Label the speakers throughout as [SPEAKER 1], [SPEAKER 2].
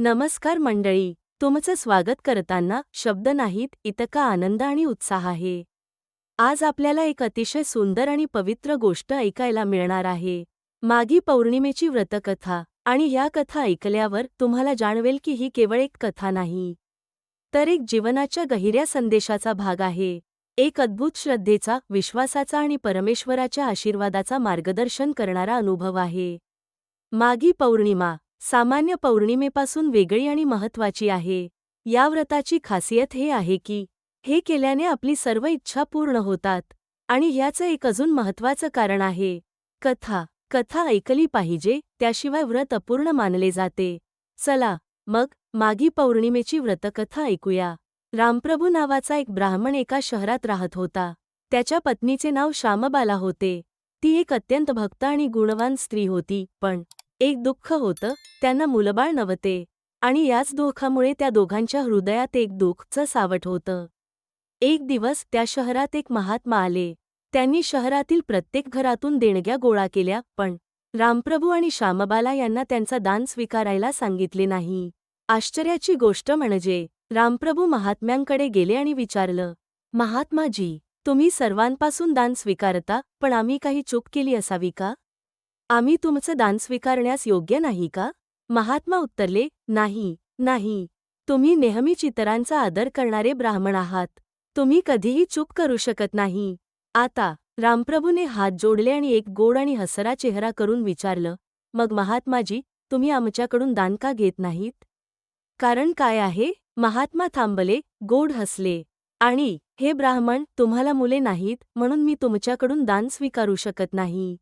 [SPEAKER 1] नमस्कार मंडळी तुमचं स्वागत करताना शब्द नाहीत इतका आनंद आणि उत्साह आहे. आज आपल्याला एक अतिशय सुंदर आणि पवित्र गोष्ट ऐकायला मिळणार आहे. मागी पौर्णिमेची व्रतकथा आणि ह्या कथा ऐकल्यावर तुम्हाला जाणवेल की ही केवळ एक कथा नाही तर एक जीवनाच्या गहिऱ्या संदेशाचा भाग आहे. एक अद्भुत श्रद्धेचा विश्वासाचा आणि परमेश्वराच्या आशीर्वादाचा मार्गदर्शन करणारा अनुभव आहे. मागी पौर्णिमा सामान्य पौर्णिमेपासून वेगळी आणि महत्वाची आहे. या व्रताची खासियत हे आहे की हे केल्याने आपली सर्व इच्छा पूर्ण होतात. आणि ह्याचं एक अजून महत्वाचं कारण आहे. कथा कथा ऐकली पाहिजे त्याशिवाय व्रत अपूर्ण मानले जाते. चला मग मागी पौर्णिमेची व्रतकथा ऐकूया. रामप्रभू नावाचा एक ब्राह्मण एका शहरात राहत होता. त्याच्या पत्नीचे नाव श्यामबाला होते. ती एक अत्यंत भक्त आणि गुणवान स्त्री होती पण एक दुःख होतं त्यांना मुलबाळ नव्हते आणि याच दुःखामुळे त्या दोघांच्या हृदयात एक दुःखचं सावट होतं. एक दिवस त्या शहरात एक महात्मा आले. त्यांनी शहरातील प्रत्येक घरातून देणग्या गोळा केल्या पण रामप्रभू आणि श्यामबाला यांना त्यांचा दान स्वीकारायला सांगितले नाही. आश्चर्याची गोष्ट म्हणजे रामप्रभू महात्म्यांकडे गेले आणि विचारलं महात्माजी तुम्ही सर्वांपासून दान स्वीकारता पण आम्ही काही चूक केली असावी का? आम्ही तुमचं दान स्वीकारण्यास योग्य नाही का? महात्मा उत्तरले नाही नाही. तुम्ही नेहमीच इतरांचा आदर करणारे ब्राह्मण आहात. तुम्ही कधीही चूक करू शकत नाही. आता रामप्रभूने हात जोडले आणि एक गोड आणि हसरा चेहरा करून विचारलं मग महात्माजी तुम्ही आमच्याकडून दान का घेत नाहीत? कारण काय आहे? महात्मा थांबले गोड हसले. आणि हे ब्राह्मण तुम्हाला मुले नाहीत म्हणून मी तुमच्याकडून दान स्वीकारू शकत नाही.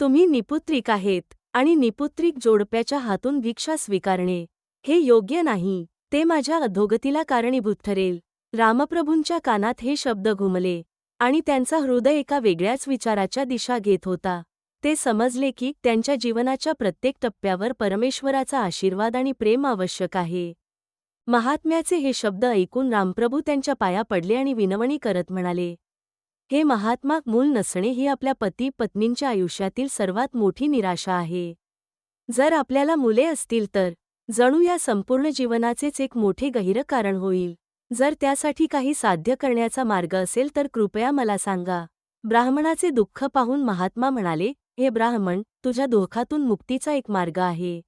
[SPEAKER 1] तुम्ही निपुत्रिक आहेत आणि निपुत्रिक जोडप्याच्या हातून भिक्षा स्वीकारणे. हे योग्य नाही. ते माझ्या अधोगतीला कारणीभूत ठरेल. रामप्रभूंच्या कानात हे शब्द घुमले आणि त्यांचा हृदय एका वेगळ्याच विचाराच्या दिशा घेत होता. ते समजले की त्यांच्या जीवनाच्या प्रत्येक टप्प्यावर परमेश्वराचा आशीर्वाद आणि प्रेम आवश्यक आहे. महात्म्याचे हे शब्द ऐकून रामप्रभू त्यांच्या पाया पडले आणि विनवणी करत म्हणाले हे महात्मा मूल नसणे ही आपल्या पती पत्नींच्या आयुष्यातील सर्वात मोठी निराशा आहे. जर आपल्याला मुले असतील तर जणू या संपूर्ण जीवनाचेच एक मोठे गहिर कारण होईल. जर त्यासाठी काही साध्य करण्याचा मार्ग असेल तर कृपया मला सांगा. ब्राह्मणाचे दुःख पाहून महात्मा म्हणाले हे ब्राह्मण तुझ्या दुःखातून मुक्तीचा एक मार्ग आहे.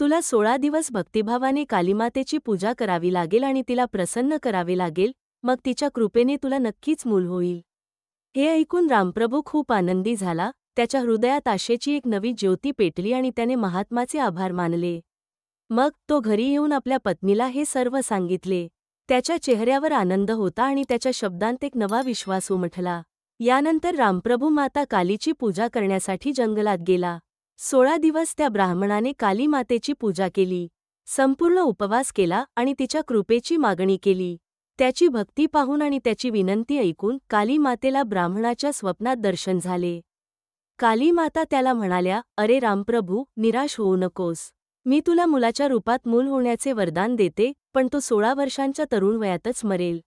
[SPEAKER 1] तुला सोळा दिवस भक्तिभावाने कालीमातेची पूजा करावी लागेल आणि तिला प्रसन्न करावे लागेल मग तिच्या कृपेने तुला नक्कीच मूल होईल. हे ऐकून रामप्रभू खूप आनंदी झाला. त्याच्या हृदयात आशेची एक नवी ज्योती पेटली आणि त्याने महात्माचे आभार मानले. मग तो घरी येऊन आपल्या पत्नीला हे सर्व सांगितले. त्याच्या चेहऱ्यावर आनंद होता आणि त्याच्या शब्दांत एक नवा विश्वास उमटला. यानंतर रामप्रभू माता कालीची पूजा करण्यासाठी जंगलात गेला. सोळा दिवस त्या ब्राह्मणाने काली मातेची पूजा केली. संपूर्ण उपवास केला आणि तिच्या कृपेची मागणी केली. त्याची भक्ती पाहून आणि त्याची विनंती ऐकून काली मातेला ब्राह्मणाच्या स्वप्नात दर्शन झाले. काली माता त्याला म्हणाल्या अरे रामप्रभू निराश होऊ नकोस. मी तुला मुलाच्या रूपात मूल होण्याचे वरदान देते पण तो सोळा वर्षांच्या तरुण वयातच मरेल.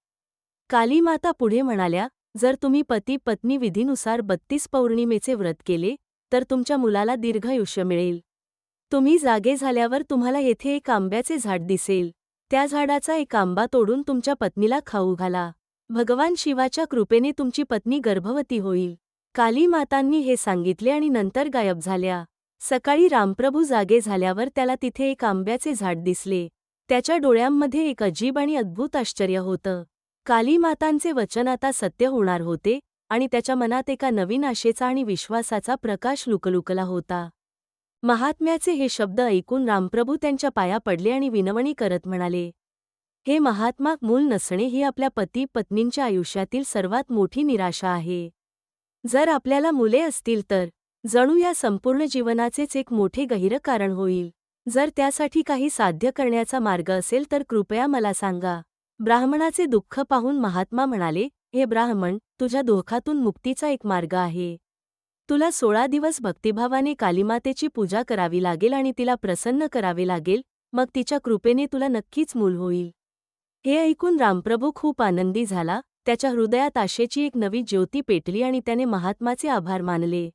[SPEAKER 1] काली माता पुढे म्हणाल्या जर तुम्ही पती पत्नी विधीनुसार बत्तीस पौर्णिमेचे व्रत केले तर तुमच्या मुलाला दीर्घायुष्य मिळेल. तुम्ही जागे झाल्यावर तुम्हाला येथे एक आंब्याचे झाड दिसेल. त्या झाडाचा एक आंबा तोडून तुमच्या पत्नीला खाऊ घाला. भगवान शिवाच्या कृपेने तुमची पत्नी गर्भवती होईल. काली मातांनी हे सांगितले आणि नंतर गायब झाल्या. सकाळी रामप्रभू जागे झाल्यावर त्याला तिथे एक आंब्याचे झाड दिसले. त्याच्या डोळ्यांमध्ये एक अजीब आणि अद्भुत आश्चर्य होतं. काली मातांचे वचन आता सत्य होणार होते आणि त्याच्या मनात एका नवीन आशेचा आणि विश्वासाचा प्रकाश लुकलुकला होता. महात्म्याचे हे शब्द ऐकून रामप्रभू त्यांच्या पाया पडले आणि विनवणी करत म्हणाले हे महात्मा मूल नसणे ही आपल्या पती पत्नींच्या आयुष्यातील सर्वात मोठी निराशा आहे. जर आपल्याला मुले असतील तर जणू या संपूर्ण जीवनाचेच एक मोठे गहिरं कारण होईल. जर त्यासाठी काही साध्य करण्याचा मार्ग असेल तर कृपया मला सांगा. ब्राह्मणाचे दुःख पाहून महात्मा म्हणाले हे ब्राह्मण तुझ्या दुःखातून मुक्तीचा एक मार्ग आहे. तुला सोळा दिवस भक्तिभावाने कालीमातेची पूजा करावी लागेल आणि तिला प्रसन्न करावे लागेल मग तिच्या कृपेने तुला नक्कीच मूल होईल. हे ऐकून रामप्रभू खूप आनंदी झाला त्याच्या हृदयात आशेची एक नवी ज्योती पेटली आणि त्याने महात्माचे आभार मानले.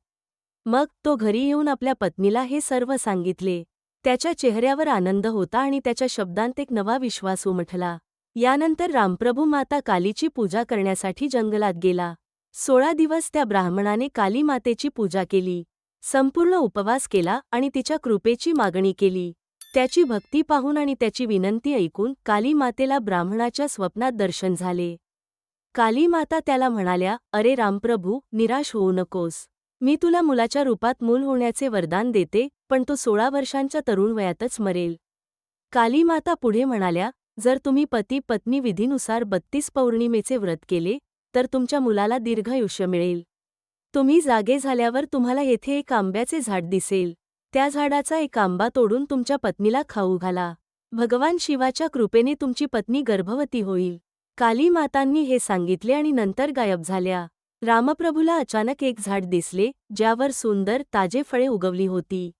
[SPEAKER 1] मग तो घरी येऊन आपल्या पत्नीला हे सर्व सांगितले. त्याच्या चेहऱ्यावर आनंद होता आणि त्याच्या शब्दांत एक नवा विश्वास उमटला यानंतर रामप्रभू माता कालीची पूजा करण्यासाठी जंगलात गेला. सोळा दिवस त्या ब्राह्मणाने कालीमातेची पूजा केली संपूर्ण उपवास केला आणि तिच्या कृपेची मागणी केली. त्याची भक्ती पाहून आणि त्याची विनंती ऐकून कालीमातेला ब्राह्मणाच्या स्वप्नात दर्शन झाले. कालीमाता त्याला म्हणाल्या अरे रामप्रभू निराश होऊ नकोस. मी तुला मुलाच्या रूपात मूल होण्याचे वरदान देते पण तो सोळा वर्षांच्या तरुण वयातच मरेल. कालीमाता पुढे म्हणाल्या जर तुम्ही पती पत्नी विधीनुसार बत्तीस पौर्णिमेचे व्रत केले तर तुमच्या मुलाला दीर्घायुष्य मिळेल. तुम्ही जागे झाल्यावर तुम्हाला येथे एक आंब्याचे झाड दिसेल. त्या झाडाचा एक आंबा तोडून तुमच्या पत्नीला खाऊ घाला. भगवान शिवाच्या कृपेने तुमची पत्नी गर्भवती होईल. काली मातांनी हे सांगितले आणि नंतर गायब झाल्या. रामप्रभूला अचानक एक झाड दिसले ज्यावर सुंदर ताजे फळे उगवली होती.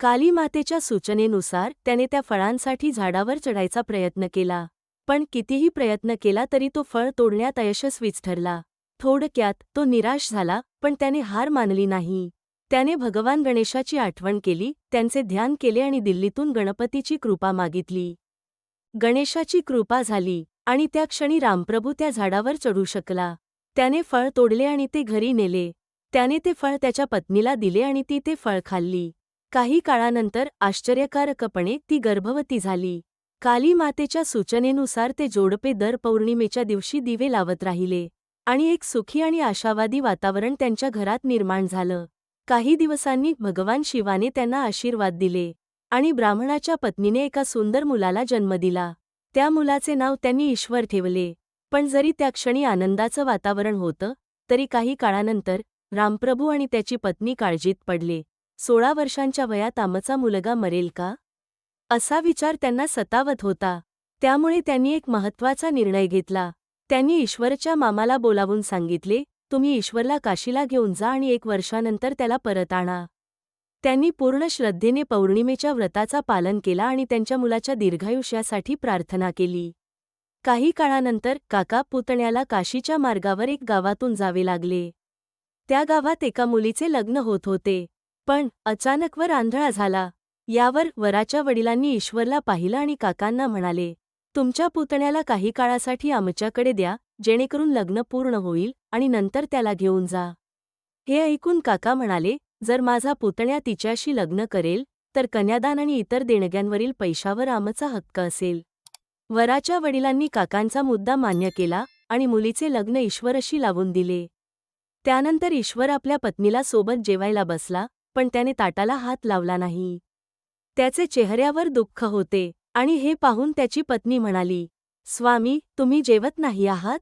[SPEAKER 1] काली मातेच्या सूचनेनुसार त्याने त्या फळांसाठी झाडावर चढायचा प्रयत्न केला. पण कितीही प्रयत्न केला तरी तो फळ तोडण्यात अयशस्वीच ठरला. थोडक्यात तो निराश झाला पण त्याने हार मानली नाही. त्याने भगवान गणेशाची आठवण केली त्यांचे ध्यान केले आणि दिल्लीतून गणपतीची कृपा मागितली. गणेशाची कृपा झाली आणि त्या क्षणी रामप्रभू त्या झाडावर चढू शकला. त्याने फळ तोडले आणि ते घरी नेले. त्याने ते फळ त्याच्या पत्नीला दिले आणि ती ते फळ खाल्ली. काही काळानंतर आश्चर्यकारकपणे ती गर्भवती झाली. काली मातेच्या सूचनेनुसार ते जोडपे दर पौर्णिमेच्या दिवशी दिवे लावत राहिले आणि एक सुखी आणि आशावादी वातावरण त्यांच्या घरात निर्माण झालं. काही दिवसांनी भगवान शिवाने त्यांना आशीर्वाद दिले आणि ब्राह्मणाच्या पत्नीने एका सुंदर मुलाला जन्म दिला. त्या मुलाचे नाव त्यांनी ईश्वर ठेवले. पण जरी त्या क्षणी आनंदाचं वातावरण होतं तरी काही काळानंतर रामप्रभू आणि त्याची पत्नी काळजीत पडले. सोळा वर्षांच्या वयात आमचा मुलगा मरेल का? असा विचार त्यांना सतावत होता. त्यामुळे त्यांनी एक महत्त्वाचा निर्णय घेतला. त्यांनी ईश्वरच्या मामाला बोलावून सांगितले तुम्ही ईश्वरला काशीला घेऊन जा आणि एक वर्षानंतर त्याला परत आणा. त्यांनी पूर्ण श्रद्धेने पौर्णिमेच्या व्रताचा पालन केला आणि त्यांच्या मुलाच्या दीर्घायुष्यासाठी प्रार्थना केली. काही काळानंतर काका पुतण्याला काशीच्या मार्गावर एक गावातून जावे लागले. त्या गावात एका मुलीचे लग्न होत होते. पण अचानकवर आंधळा झाला. यावर वराच्या वडिलांनी ईश्वरला पाहिलं आणि काकांना म्हणाले तुमच्या पुतण्याला काही काळासाठी आमच्याकडे द्या जेणेकरून लग्न पूर्ण होईल आणि नंतर त्याला घेऊन जा. हे ऐकून काका म्हणाले जर माझा पुतण्या तिच्याशी लग्न करेल तर कन्यादान आणि इतर देणग्यांवरील पैशावर आमचा हक्क असेल. वराच्या वडिलांनी काकांचा मुद्दा मान्य केला आणि मुलीचे लग्न ईश्वरशी लावून दिले. त्यानंतर ईश्वर आपल्या पत्नीला सोबत जेवायला बसला पण त्याने ताटाला हात लावला नाही. त्याचे चेहऱ्यावर दुःख होते आणि हे पाहून त्याची पत्नी म्हणाली स्वामी तुम्ही जेवत नाही आहात?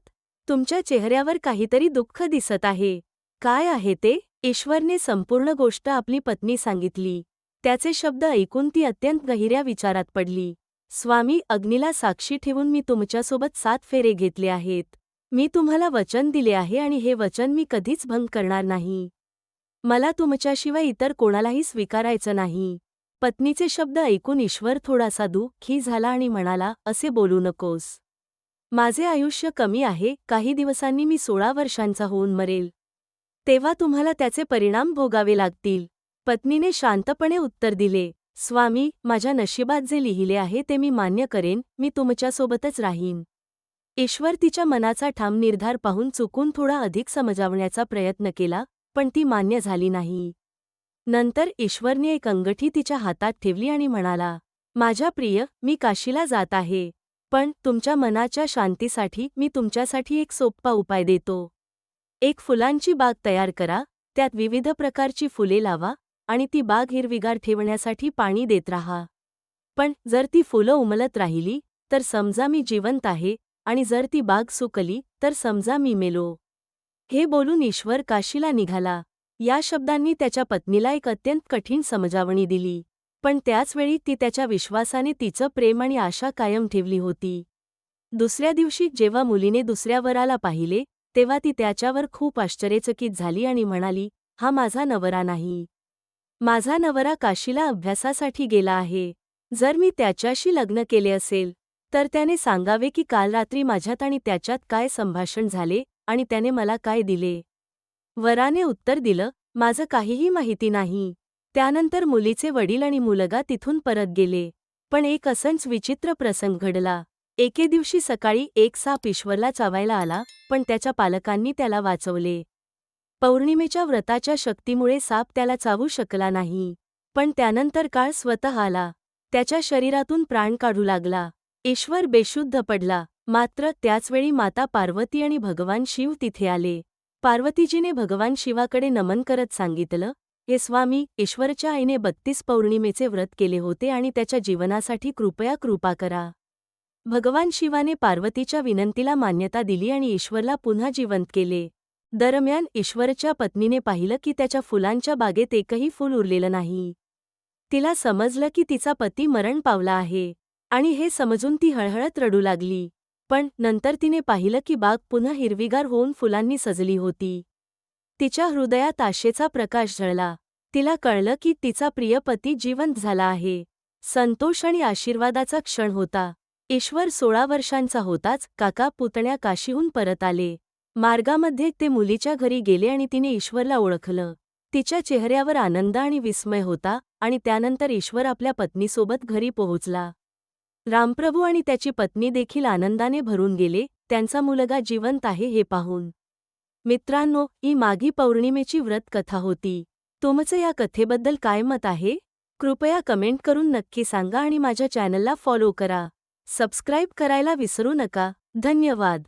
[SPEAKER 1] तुमच्या चेहऱ्यावर काहीतरी दुःख दिसत आहे. काय आहे ते? ईश्वरने संपूर्ण गोष्ट आपली पत्नी सांगितली. त्याचे शब्द ऐकून ती अत्यंत गहिऱ्या विचारात पडली. स्वामी अग्नीला साक्षी ठेवून मी तुमच्यासोबत सात फेरे घेतले आहेत. मी तुम्हाला वचन दिले आहे आणि हे वचन मी कधीच भंग करणार नाही. मला तुमच्याशिवाय इतर कोणालाही स्वीकारायचं नाही. पत्नीचे शब्द ऐकून ईश्वर थोडासा दुःखी झाला आणि म्हणाला असे बोलू नकोस. माझे आयुष्य कमी आहे काही दिवसांनी मी सोळा वर्षांचा होऊन मरेल. तेव्हा तुम्हाला त्याचे परिणाम भोगावे लागतील. पत्नीने शांतपणे उत्तर दिले स्वामी माझ्या नशिबात जे लिहिले आहे ते मी मान्य करेन मी तुमच्यासोबतच राहीन. ईश्वर तिच्या मनाचा ठाम निर्धार पाहून चुकून थोडा अधिक समजावण्याचा प्रयत्न केला पण ती मान्य झाली नाही. नंतर ईश्वरने एक अंगठी तिच्या हातात ठेवली आणि म्हणाला माझ्या प्रिय मी काशीला जात आहे पण तुमच्या मनाच्या शांतीसाठी मी तुमच्यासाठी एक सोप्पा उपाय देतो. एक फुलांची बाग तयार करा त्यात विविध प्रकारची फुले लावा आणि ती बाग हिरविगार ठेवण्यासाठी पाणी देत राहा. पण जर ती फुलं उमलत राहिली तर समजा मी जिवंत आहे आणि जर ती बाग सुकली तर समजा मी मेलो. हे बोलून ईश्वर काशीला निघाला. या शब्दांनी त्याच्या पत्नीला एक अत्यंत कठीण समजावणी दिली. पण त्याचवेळी ती त्याच्या विश्वासाने तिचं प्रेम आणि आशा कायम ठेवली होती. दुसऱ्या दिवशी जेव्हा मुलीने दुसऱ्या वराला पाहिले तेव्हा ती त्याच्यावर खूप आश्चर्यचकित झाली आणि म्हणाली हा माझा नवरा नाही. माझा नवरा काशीला अभ्यासासाठी गेला आहे. जर मी त्याच्याशी लग्न केले असेल तर त्याने सांगावे की काल रात्री माझ्यात आणि त्याच्यात काय संभाषण झाले आणि त्याने मला काय दिले. वराने उत्तर दिलं माझं काहीही माहिती नाही. त्यानंतर मुलीचे वडील आणि मुलगा तिथून परत गेले. पण एक असंच विचित्र प्रसंग घडला. एके दिवशी सकाळी एक साप ईश्वरला चावायला आला पण त्याच्या पालकांनी त्याला वाचवले. पौर्णिमेच्या व्रताच्या शक्तीमुळे साप त्याला चावू शकला नाही. पण त्यानंतर काळ स्वतः आला. त्याच्या शरीरातून प्राण काढू लागला. ईश्वर बेशुद्ध पडला. मात्र त्याचवेळी माता पार्वती आणि भगवान शिव तिथे आले. पार्वतीजीने भगवान शिवाकडे नमन करत सांगितलं हे स्वामी ईश्वरच्या आईने बत्तीस पौर्णिमेचे व्रत केले होते आणि त्याच्या जीवनासाठी कृपया कृपा करा. भगवान शिवाने पार्वतीच्या विनंतीला मान्यता दिली आणि ईश्वरला पुन्हा जिवंत केले. दरम्यान ईश्वरच्या पत्नीने पाहिलं की त्याच्या फुलांच्या बागेत एकही फूल उरलेलं नाही. तिला समजलं की तिचा पती मरण पावला आहे आणि हे समजून ती हळहळत रडू लागली. पण नंतर तिने पाहिलं की बाग पुन्हा हिरवीगार होऊन फुलांनी सजली होती. तिच्या हृदयात आशेचा प्रकाश झळला तिला कळलं की तिचा प्रियपती जिवंत झाला आहे. संतोष आणि आशीर्वादाचा क्षण होता. ईश्वर सोळा वर्षांचा होताच काका पुतण्या काशीहून परत आले. मार्गामध्ये ते मुलीच्या घरी गेले आणि तिने ईश्वरला ओळखलं. तिच्या चेहऱ्यावर आनंद आणि विस्मय होता आणि त्यानंतर ईश्वर आपल्या पत्नीसोबत घरी पोहोचला. रामप्रभू आणि त्याची पत्नी देखील आनंदाने भरून गेले त्यांचा मुलगा जिवंत आहे हे पाहून. मित्रांनो ही माघी पौर्णिमेची व्रत कथा होती. तुमचं या कथेबद्दल काय मत आहे? कृपया कमेंट करून नक्की सांगा आणि माझ्या चॅनलला फॉलो करा. सबस्क्राईब करायला विसरू नका. धन्यवाद.